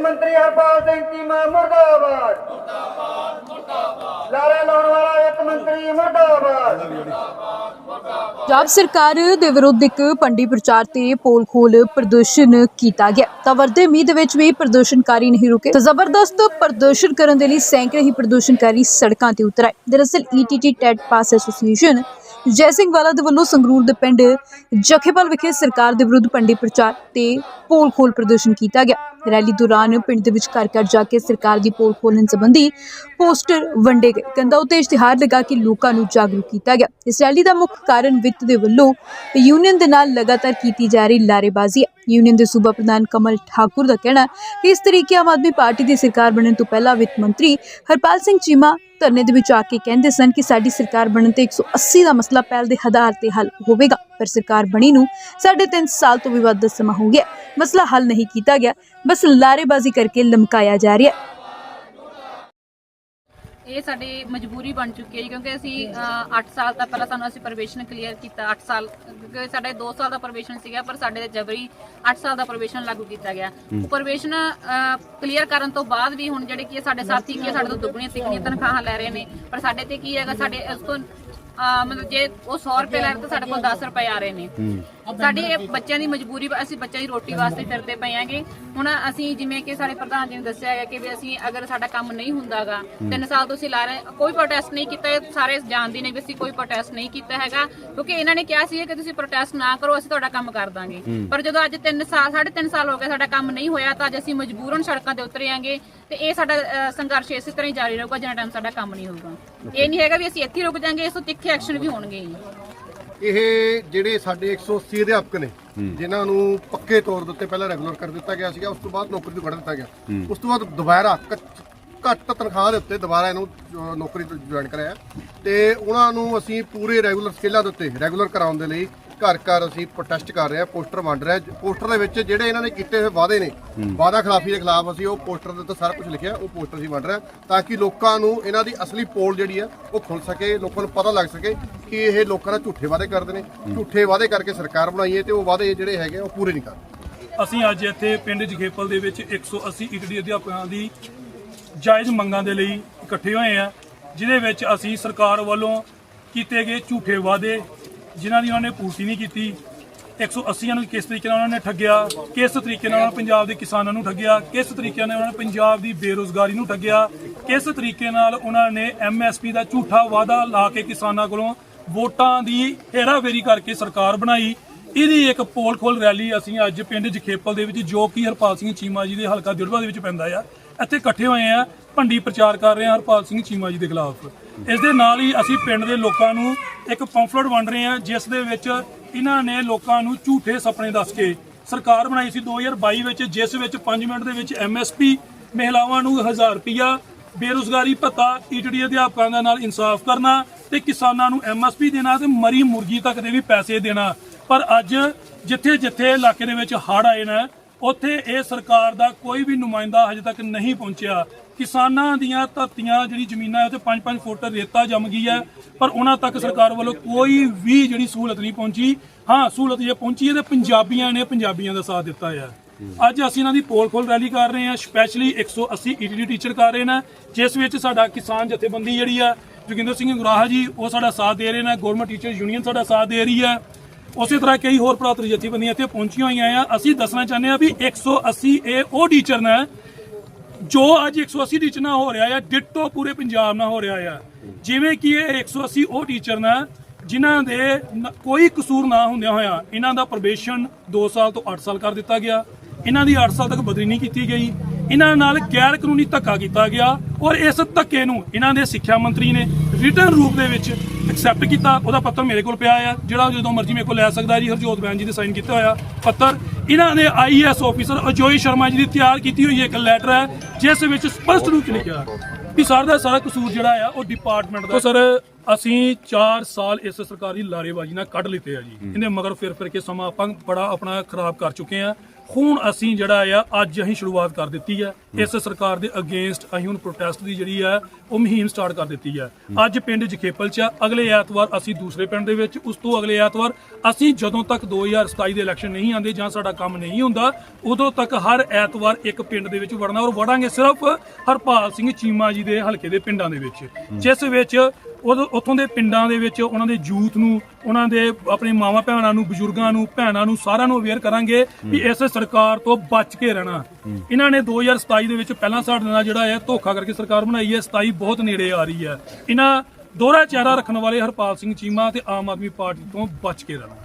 ਮੰਤਰੀ ਹਰਪਾਲ ਸਿੰਘ ਚੀਮਾ ਮੁਰਦਾਬਾਦ ਮੁਰਦਾਬਾਦ। ਮੁਰਦਾਬਾਦ ਲਾਰੇ ਲਾਉਣ ਵਾਲਾ ਇੱਕ ਮੰਤਰੀ, ਮੁਰਦਾਬਾਦ। ਪੰਜਾਬ ਸਰਕਾਰ ਦੇ ਵਿਰੁੱਧ ਇੱਕ ਪੰਡੀ ਪ੍ਰਚਾਰ ਤੇ ਪੋਲ ਖੋਲ ਪ੍ਰਦਰਸ਼ਨ ਕੀਤਾ ਗਿਆ। ਤਾਂ ਵਰਦੇ ਮੀਂਹ ਦੇ ਵਿੱਚ ਵੀ ਪ੍ਰਦਰਸ਼ਨਕਾਰੀ ਨਹੀਂ ਰੁਕੇ। ਤਾਂ ਜ਼ਬਰਦਸਤ ਪ੍ਰਦਰਸ਼ਨ ਕਰਨ ਦੇ ਲਈ ਸੈਂਕੜੇ ਹੀ ਪ੍ਰਦਰਸ਼ਨਕਾਰੀ ਸੜਕਾਂ ਤੇ ਉਤਰ ਆਏ। ਦਰਅਸਲ ETT TET pass association Jai Singh ਵਾਲਾ ਦੇ ਵੱਲੋਂ ਸੰਗਰੂਰ ਦੇ ਪਿੰਡ ਜਖੇਪਲ ਵਿਖੇ ਸਰਕਾਰ ਦੇ ਵਿਰੁੱਧ ਪੰਡੀ ਪ੍ਰਚਾਰ ਤੇ ਪੋਲ ਖੋਲ ਪ੍ਰਦਰਸ਼ਨ ਕੀਤਾ ਗਿਆ। ਰੈਲੀ ਦੌਰਾਨ ਪਿੰਡ ਦੇ ਵਿੱਚ ਘਰ ਘਰ ਜਾ ਕੇ ਸਰਕਾਰ ਦੀ ਪੋਲ ਖੋਲਣ ਸੰਬੰਧੀ ਪੋਸਟਰ ਵੰਡੇ ਗਏ। ਕੰਦਾ ਉਤੇ ਇਸ਼ਤਿਹਾਰ ਲਗਾ ਕੇ ਲੋਕਾਂ ਨੂੰ ਜਾਗਰੂਕ ਕੀਤਾ ਗਿਆ। ਇਸ ਰੈਲੀ ਦਾ ਮੁੱਖ ਕਾਰਨ ਵਿੱਤ ਦੇ ਵੱਲੋਂ ਯੂਨੀਅਨ ਦੇ ਨਾਲ ਲਗਾਤਾਰ ਕੀਤੀ ਜਾ ਰਹੀ ਲਾਰੇਬਾਜ਼ੀ ਹੈ। ਯੂਨੀਅਨ ਦੇ ਸੂਬਾ ਪ੍ਰਧਾਨ ਕਮਲ ਠਾਕੁਰ ਦਾ ਕਹਿਣਾ ਕਿ ਇਸ ਤਰੀਕੇ ਆਮ ਆਦਮੀ ਪਾਰਟੀ ਦੀ ਸਰਕਾਰ ਬਣਨ ਤੋਂ ਪਹਿਲਾਂ ਵਿੱਤ ਮੰਤਰੀ ਹਰਪਾਲ ਸਿੰਘ ਚੀਮਾ ਧਰਨੇ ਦੇ ਵਿੱਚ ਆ ਕੇ ਕਹਿੰਦੇ ਸਨ ਕਿ ਸਾਡੀ ਸਰਕਾਰ ਬਣਨ ਤੇ 180 ਦਾ ਮਸਲਾ ਪਹਿਲ ਦੇ ਆਧਾਰ ਤੇ ਹੱਲ ਹੋਵੇਗਾ, ਪਰ ਸਰਕਾਰ ਬਣੀ ਨੂੰ ਸਾਢੇ ਤਿੰਨ ਸਾਲ ਤੋਂ ਵੀ ਵੱਧ ਦਾ ਸਮਾਂ ਹੋ ਗਿਆ। ਮਸਲਾ ਹੱਲ ਨਹੀਂ ਕੀਤਾ ਗਿਆ, ਬਸ ਲਾਰੇਬਾਜ਼ੀ ਕਰਕੇ ਲਮਕਾਇਆ ਜਾ ਰਿਹਾ ਇਹ ਸਾਡੀ ਮਜਬੂਰੀ ਬਣ ਚੁੱਕੀ ਹੈ ਕਿਉਂਕਿ ਅਸੀਂ 8 ਸਾਲ ਦਾ ਪਹਿਲਾਂ ਸਾਨੂੰ ਅਸੀਂ ਪ੍ਰੋਬੇਸ਼ਨ ਕਲੀਅਰ ਕੀਤਾ 8 ਸਾਲ ਕਿਉਂਕਿ ਸਾਡੇ 2 ਸਾਲ ਦਾ ਪ੍ਰੋਬੇਸ਼ਨ ਸੀਗਾ ਪਰ ਸਾਡੇ ਤੇ ਜਬਰੀ 8 ਸਾਲ ਦਾ ਪ੍ਰੋਬੇਸ਼ਨ ਲਾਗੂ ਕੀਤਾ ਗਿਆ। ਪ੍ਰੋਬੇਸ਼ਨ ਕਲੀਅਰ ਕਰਨ ਤੋਂ ਬਾਅਦ ਵੀ ਹੁਣ ਜਿਹੜੇ ਕੀ ਸਾਡੇ ਸਾਥੀ ਕੀ ਸਾਡੇ ਤੋਂ ਦੁੱਗਣੀਆਂ ਤਿੱਗਣੀਆਂ ਤਨਖਾਹਾਂ ਲੈ ਰਹੇ ਨੇ ਪਰ ਸਾਡੇ ਤੇ ਕੀ ਹੈਗਾ ਸਾਡੇ ਇਸ ਤੋਂ ਮਤਲਬ ਜੇ ਉਹ 100 ਰੁਪਏ ਲੈ ਰਹੇ ਤਾਂ ਸਾਡੇ ਕੋਲ 10 ਰੁਪਏ ਆ ਰਹੇ ਨੇ। ਸਾਡੀ ਇਹ ਬੱਚਿਆਂ ਦੀ ਮਜਬੂਰੀ ਅਸੀਂ ਬੱਚਿਆਂ ਦੀ ਰੋਟੀ ਵਾਸਤੇ ਫਿਰਦੇ ਪਏ ਆਂਗੇ ਹੁਣ ਅਸੀਂ ਜਿਵੇਂ ਕਿ ਸਾਡੇ ਪ੍ਰਧਾਨ ਜੀ ਨੇ ਦੱਸਿਆ ਹੈ ਕਿ ਵੀ ਅਸੀਂ ਅਗਰ ਸਾਡਾ ਕੰਮ ਨਹੀਂ ਹੁੰਦਾਗਾ ਤਿੰਨ ਸਾਲ ਤੋਂ ਅਸੀਂ ਲਾ ਰਹੇ ਕੋਈ ਪ੍ਰੋਟੈਸਟ ਨਹੀਂ ਕੀਤਾ ਇਹ ਸਾਰੇ ਜਾਣਦੇ ਨੇ ਵੀ ਅਸੀਂ ਕੋਈ ਪ੍ਰੋਟੈਸਟ ਨਹੀਂ ਕੀਤਾ ਹੈਗਾ। ਕਿਉਂਕਿ ਇਹਨਾਂ ਨੇ ਕਿਹਾ ਸੀ ਕਿ ਤੁਸੀਂ ਪ੍ਰੋਟੈਸਟ ਨਾ ਕਰੋ ਅਸੀਂ ਤੁਹਾਡਾ ਕੰਮ ਕਰ ਦਾਂਗੇ। ਪਰ ਜਦੋਂ ਅੱਜ 3 ਸਾਲ ਸਾਢੇ ਤਿੰਨ ਸਾਲ ਹੋ ਗਏ ਸਾਡਾ ਕੰਮ ਨਹੀਂ ਹੋਇਆ ਤਾਂ ਅੱਜ ਅਸੀਂ ਮਜਬੂਰਨ ਸੜਕਾਂ ਤੇ ਉਤਰੇ ਆਂਗੇ ਤੇ ਇਹ ਸਾਡਾ ਸੰਘਰਸ਼ ਇਸੇ ਤਰ੍ਹਾਂ ਹੀ ਜਾਰੀ ਰਹੂਗਾ ਜਿੰਨਾ ਟਾਈਮ ਸਾਡਾ ਕੰਮ ਨਹੀਂ ਹੋਊਗਾ। ਇਹ ਨਹੀਂ ਹੈਗਾ ਵੀ ਅਸੀਂ ਇੱਥੇ ਰੁਕ ਜਾਾਂਗੇ ਇਸ ਤੋਂ ਤਿੱਖੇ ਐਕਸ਼ਨ ਵੀ ਹੋਣਗੇ ਜੀ ਇਹ ਜਿਹੜੇ ਸਾਡੇ 180 ਅਧਿਆਪਕ ਨੇ ਜਿਨ੍ਹਾਂ ਨੂੰ ਪੱਕੇ ਤੌਰ ਦੇ ਉੱਤੇ ਪਹਿਲਾਂ ਰੈਗੂਲਰ ਕਰ ਦਿੱਤਾ ਗਿਆ ਸੀਗਾ ਉਸ ਤੋਂ ਬਾਅਦ ਨੌਕਰੀ ਤੋਂ ਕੱਢ ਦਿੱਤਾ ਗਿਆ। ਉਸ ਤੋਂ ਬਾਅਦ ਦੁਬਾਰਾ ਘੱਟ ਤਨਖਾਹ ਦੇ ਉੱਤੇ ਦੁਬਾਰਾ ਇਹਨੂੰ ਨੌਕਰੀ ਤੋਂ ਜੁਆਇਨ ਕਰਾਇਆ। ਤੇ ਉਹਨਾਂ ਨੂੰ ਅਸੀਂ ਪੂਰੇ ਰੈਗੂਲਰ ਸਕੇਲਾਂ ਦੇ ਉੱਤੇ ਰੈਗੂਲਰ ਕਰਾਉਣ ਦੇ ਲਈ ਘਰ ਘਰ ਅਸੀਂ ਪ੍ਰੋਟੈਸਟ ਕਰ ਰਹੇ ਹਾਂ ਪੋਸਟਰ ਵੰਡ ਰਹੇ ਹਾਂ। ਪੋਸਟਰ ਦੇ ਵਿੱਚ ਜਿਹੜੇ ਇਹਨਾਂ ਨੇ ਕੀਤੇ ਹੋਏ ਵਾਅਦੇ ਨੇ ਵਾਅਦਾ ਖਿਲਾਫੀ ਦੇ ਖਿਲਾਫ ਅਸੀਂ ਉਹ ਪੋਸਟਰ ਦੇ ਉੱਤੇ ਸਾਰਾ ਕੁਝ ਲਿਖਿਆ ਉਹ ਪੋਸਟਰ ਅਸੀਂ ਵੰਡ ਰਹੇ ਹਾਂ ਤਾਂ ਕਿ ਲੋਕਾਂ ਨੂੰ ਇਹਨਾਂ ਦੀ ਅਸਲੀ ਪੋਲ ਜਿਹੜੀ ਆ ਉਹ ਖੁੱਲ ਸਕੇ ਲੋਕਾਂ ਨੂੰ ਪਤਾ ਲੱਗ ਸਕੇ ਕਿ ਇਹ ਲੋਕਾਂ ਨਾਲ ਝੂਠੇ ਵਾਅਦੇ ਕਰਦੇ ਨੇ। ਝੂਠੇ ਵਾਅਦੇ ਕਰਕੇ ਸਰਕਾਰ ਬਣਾਈਏ ਤੇ ਉਹ ਵਾਅਦੇ ਜਿਹੜੇ ਹੈਗੇ ਆ, ਉਹ ਪੂਰੇ ਨਹੀਂ ਕਰਦੇ ਅਸੀਂ ਅੱਜ ਇੱਥੇ ਪਿੰਡ ਜਖੇਪਲ ਦੇ ਵਿੱਚ 180 ਇਟਲੀ ਅਧਿਆਪਕਾਂ ਦੀ ਜਾਇਜ਼ ਮੰਗਾਂ ਦੇ ਲਈ ਇਕੱਠੇ ਹੋਏ ਆ ਜਿਹਦੇ ਵਿੱਚ ਅਸੀਂ ਸਰਕਾਰ ਵੱਲੋਂ ਕੀਤੇ ਗਏ ਝੂਠੇ ਵਾਅਦੇ ਜਿਨ੍ਹਾਂ ਦੀ ਉਹਨਾਂ ਨੇ ਪੂਰਤੀ ਨਹੀਂ ਕੀਤੀ 180 ਨੂੰ ਕਿਸ ਤਰੀਕੇ ਨਾਲ ਉਹਨਾਂ ਨੇ ਠੱਗਿਆ, ਕਿਸ ਤਰੀਕੇ ਨਾਲ ਉਹਨਾਂ ਪੰਜਾਬ ਦੇ ਕਿਸਾਨਾਂ ਨੂੰ ਠੱਗਿਆ, ਕਿਸ ਤਰੀਕੇ ਨਾਲ ਉਹਨਾਂ ਨੇ ਪੰਜਾਬ ਦੀ ਬੇਰੋਜ਼ਗਾਰੀ ਨੂੰ ਠੱਗਿਆ, ਕਿਸ ਤਰੀਕੇ ਨਾਲ ਉਹਨਾਂ ਨੇ ਐਮਐਸਪੀ ਦਾ ਝੂਠਾ ਵਾਅਦਾ ਲਾ ਕੇ ਕਿਸਾਨਾਂ ਕੋਲੋਂ ਵੋਟਾਂ ਦੀ ਹੇਰਾਫੇਰੀ ਕਰਕੇ ਸਰਕਾਰ ਬਣਾਈ। ਇਹਦੀ ਇੱਕ ਪੋਲ ਖੋਲ ਰੈਲੀ ਅਸੀਂ ਅੱਜ ਪਿੰਡ ਜਖੇਪਲ ਦੇ ਵਿੱਚ, ਜੋ ਕਿ ਹਰਪਾਲ ਸਿੰਘ ਚੀਮਾ ਜੀ ਦੇ ਹਲਕਾ ਦਿੜਵਾ ਦੇ ਵਿੱਚ ਪੈਂਦਾ ਆ, ਇੱਥੇ ਇਕੱਠੇ ਹੋਏ ਆ, ਭੰਡੀ ਪ੍ਰਚਾਰ ਕਰ ਰਹੇ ਆ ਹਰਪਾਲ ਸਿੰਘ ਚੀਮਾ ਜੀ ਦੇ ਖਿਲਾਫ। ਇਸ ਦੇ ਨਾਲ ਹੀ ਅਸੀਂ ਪਿੰਡ ਦੇ ਲੋਕਾਂ ਨੂੰ ਇੱਕ ਪੰਫਲੇਟ ਵੰਡ ਰਹੇ ਹਾਂ, ਜਿਸ ਦੇ ਵਿੱਚ ਇਹਨਾਂ ਨੇ ਲੋਕਾਂ ਨੂੰ ਝੂਠੇ ਸੁਪਨੇ ਦੱਸ ਕੇ ਸਰਕਾਰ ਬਣਾਈ ਸੀ 2022 ਵਿੱਚ, ਜਿਸ ਵਿੱਚ 5 ਮਿੰਟ ਦੇ ਵਿੱਚ ਐਮਐਸਪੀ ਮਹਿਲਾਵਾਂ ਨੂੰ 1000 ਰੁਪਿਆ ਬੇਰੁਜ਼ਗਾਰੀ ਭੱਤਾ ਈਟਡੀ ਅਧਿਆਪਕਾਂ ਦੇ ਨਾਲ ਇਨਸਾਫ ਕਰਨਾ ਤੇ ਕਿਸਾਨਾਂ ਨੂੰ ਐਮਐਸਪੀ ਦੇਣਾ ਤੇ ਮਰੀ ਮੁਰਗੀ ਤੱਕ ਦੇ ਵੀ ਪੈਸੇ ਦੇਣਾ। ਪਰ ਅੱਜ ਜਿੱਥੇ ਜਿੱਥੇ ਇਲਾਕੇ ਦੇ ਵਿੱਚ ਹੜ੍ਹ ਆਏ ਨੇ, ਉੱਥੇ ਇਹ ਸਰਕਾਰ ਦਾ ਕੋਈ ਵੀ ਨੁਮਾਇੰਦਾ ਹਜੇ ਤੱਕ ਨਹੀਂ ਪਹੁੰਚਿਆ। ਕਿਸਾਨਾਂ ਦੀਆਂ ਧਰਤੀਆਂ, ਜਿਹੜੀ ਜ਼ਮੀਨਾਂ ਹੈ ਉੱਤੇ 5-5 ਫੁੱਟ ਰੇਤਾ ਜੰਮ ਗਈ ਹੈ, ਪਰ ਉਹਨਾਂ ਤੱਕ ਸਰਕਾਰ ਵੱਲੋਂ ਕੋਈ ਵੀ ਜਿਹੜੀ ਸਹੂਲਤ ਨਹੀਂ ਪਹੁੰਚੀ। ਹਾਂ, ਸਹੂਲਤ ਜੇ ਪਹੁੰਚੀ ਹੈ, ਤੇ ਪੰਜਾਬੀਆਂ ਨੇ ਪੰਜਾਬੀਆਂ ਦਾ ਸਾਥ ਦਿੱਤਾ ਹੈ। ਅੱਜ ਅਸੀਂ ਇਹਨਾਂ ਦੀ ਪੋਲ ਖੋਲ ਰੈਲੀ ਕਰ ਰਹੇ ਹਾਂ ਸਪੈਸ਼ਲੀ 180 ਈਟੀਡੀ ਟੀਚਰ ਕਰ ਰਹੇ ਨੇ, ਜਿਸ ਵਿੱਚ ਸਾਡਾ ਕਿਸਾਨ ਜਥੇਬੰਦੀ ਜਿਹੜੀ ਆ ਜੋਗਿੰਦਰ ਸਿੰਘ ਗੁਰਾਹਾ ਜੀ, ਉਹ ਸਾਡਾ ਸਾਥ ਦੇ ਰਹੇ ਨੇ ਗਵਰਨਮੈਂਟ ਟੀਚਰ ਯੂਨੀਅਨ ਸਾਡਾ ਸਾਥ ਦੇ ਰਹੀ ਹੈ। ਉਸੇ ਤਰ੍ਹਾਂ ਕਈ ਹੋਰ ਭਰਾਤਰੀ ਜਥੇਬੰਦੀਆਂ ਇੱਥੇ ਪਹੁੰਚੀਆਂ ਹੋਈਆਂ ਆ। ਅਸੀਂ ਦੱਸਣਾ ਚਾਹੁੰਦੇ ਆ ਵੀ 180 ਇਹ ਉਹ ਟੀਚਰ ਨੇ ਜੋ ਅੱਜ 180 ਟੀਚਰ ਨਾਲ ਹੋ ਰਿਹਾ ਆ ਡਿੱਟੋ ਪੂਰੇ ਪੰਜਾਬ ਨਾਲ ਹੋ ਰਿਹਾ ਆ। ਜਿਵੇਂ ਕਿ ਇਹ 180 ਉਹ ਟੀਚਰ ਨੇ, ਜਿਨ੍ਹਾਂ ਦੇ ਕੋਈ ਕਸੂਰ ਨਾ ਹੁੰਦਿਆਂ ਹੋਇਆ ਇਹਨਾਂ ਦਾ ਪ੍ਰੋਬੇਸ਼ਨ 2 ਸਾਲ ਤੋਂ 8 ਸਾਲ ਕਰ ਦਿੱਤਾ ਗਿਆ। ਇਹਨਾਂ ਦੀ 8 ਸਾਲ ਤੱਕ ਬਦਲੀ ਨਹੀਂ ਕੀਤੀ ਗਈ। ਇਹਨਾਂ ਨਾਲ ਗੈਰ ਕਾਨੂੰਨੀ ਧੱਕਾ ਕੀਤਾ ਗਿਆ ਔਰ ਇਸ ਧੱਕੇ ਨੂੰ ਇਹਨਾਂ ਦੇ ਸਿੱਖਿਆ ਮੰਤਰੀ ਨੇ ਰਿਟਰਨ ਰੂਪ ਦੇ ਵਿੱਚ ਐਕਸੈਪਟ ਕੀਤਾ। ਉਹਦਾ ਪੱਤਰ ਮੇਰੇ ਕੋਲ ਪਿਆ ਆ, ਜਿਹੜਾ ਜਦੋਂ ਮਰਜ਼ੀ ਮੇਰੇ ਕੋਲ ਲੈ ਸਕਦਾ ਜੀ। ਹਰਜੋਤ ਬੈਨ ਜੀ ਦੇ ਸਾਈਨ ਕੀਤਾ ਹੋਇਆ ਪੱਤਰ। ਇਹਨਾਂ ਦੇ ਆਈਐਸ ਆਫੀਸਰ ਅਜੋਈ ਸ਼ਰਮਾ ਜੀ ਦੀ ਤਿਆਰ ਕੀਤੀ ਹੋਈ ਇੱਕ ਲੈਟਰ ਹੈ ਜਿਸ ਵਿੱਚ ਸਪਸ਼ਟ ਰੂਪ ਚ ਲਿਖਿਆ ਕਿ ਸਰ ਦਾ ਸਾਰਾ ਕਸੂਰ ਜਿਹੜਾ ਆ ਉਹ ਡਿਪਾਰਟਮੈਂਟ ਦਾ ਸਰ ਅਸੀਂ 4 ਸਾਲ ਇਸ ਸਰਕਾਰੀ ਲਾਰੇਬਾਜ਼ੀ ਨਾਲ ਕੱਢ ਲਿੱਤੇ ਆ ਜੀ। ਇਹਦੇ ਮਗਰ ਫਿਰ ਫਿਰ ਕੇ ਸਮਾਂ ਆਪਾਂ ਬੜਾ ਆਪਣਾ ਖਰਾਬ ਕਰ ਚੁੱਕੇ ਆ। ਹੁਣ ਅਸੀਂ ਜਿਹੜਾ ਆ ਅੱਜ ਅਸੀਂ ਸ਼ੁਰੂਆਤ ਕਰ ਦਿੱਤੀ ਹੈ ਇਸ ਸਰਕਾਰ ਦੇ ਅਗੇਂਸਟ ਅਸੀਂ ਹੁਣ ਪ੍ਰੋਟੈਸਟ ਦੀ ਜਿਹੜੀ ਹੈ ਉਹ ਮੁਹਿੰਮ ਸਟਾਰਟ ਕਰ ਦਿੱਤੀ ਹੈ। ਅੱਜ ਪਿੰਡ ਜਖੇਪਲ ਚ ਆ, ਅਗਲੇ ਐਤਵਾਰ ਅਸੀਂ ਦੂਸਰੇ ਪਿੰਡ ਦੇ ਵਿੱਚ ਉਸ ਤੋਂ ਅਗਲੇ ਐਤਵਾਰ ਅਸੀਂ ਜਦੋਂ ਤੱਕ 2027 ਦੇ ਇਲੈਕਸ਼ਨ ਨਹੀਂ ਆਉਂਦੇ ਜਾਂ ਸਾਡਾ ਕੰਮ ਨਹੀਂ ਹੁੰਦਾ ਉਦੋਂ ਤੱਕ ਹਰ ਐਤਵਾਰ ਇੱਕ ਪਿੰਡ ਦੇ ਵਿੱਚ ਵੜਨਾ ਔਰ ਵੜਾਂਗੇ ਸਿਰਫ ਹਰਪਾਲ ਸਿੰਘ ਚੀਮਾ ਜੀ ਦੇ ਹਲਕੇ ਦੇ ਪਿੰਡਾਂ ਦੇ ਵਿੱਚ। ਜਿਸ ਵਿੱਚ ਉਦੋਂ ਉੱਥੋਂ ਦੇ ਪਿੰਡਾਂ ਦੇ ਵਿੱਚ ਉਹਨਾਂ ਦੇ ਯੂਥ ਨੂੰ ਉਹਨਾਂ ਦੇ ਆਪਣੇ ਮਾਵਾਂ ਭੈਣਾਂ ਨੂੰ ਬਜ਼ੁਰਗਾਂ ਨੂੰ ਭੈਣਾਂ ਨੂੰ ਸਾਰਿਆਂ ਨੂੰ ਅਵੇਅਰ ਕਰਾਂਗੇ ਵੀ ਇਸ ਸਰਕਾਰ ਤੋਂ ਬਚ ਕੇ ਰਹਿਣਾ। ਇਹਨਾਂ ਨੇ 2027 ਦੇ ਵਿੱਚ ਪਹਿਲਾਂ ਸਾਡੇ ਨਾਲ ਜਿਹੜਾ ਹੈ ਧੋਖਾ ਕਰਕੇ ਸਰਕਾਰ ਬਣਾਈ ਹੈ 27 ਬਹੁਤ ਨੇੜੇ ਆ ਰਹੀ ਹੈ। ਇਹਨਾਂ ਦੋਹਰਾ ਚਿਹਰਾ ਰੱਖਣ ਵਾਲੇ ਹਰਪਾਲ ਸਿੰਘ ਚੀਮਾ ਤੇ ਆਮ ਆਦਮੀ ਪਾਰਟੀ ਤੋਂ ਬਚ ਕੇ ਰਹਿਣਾ।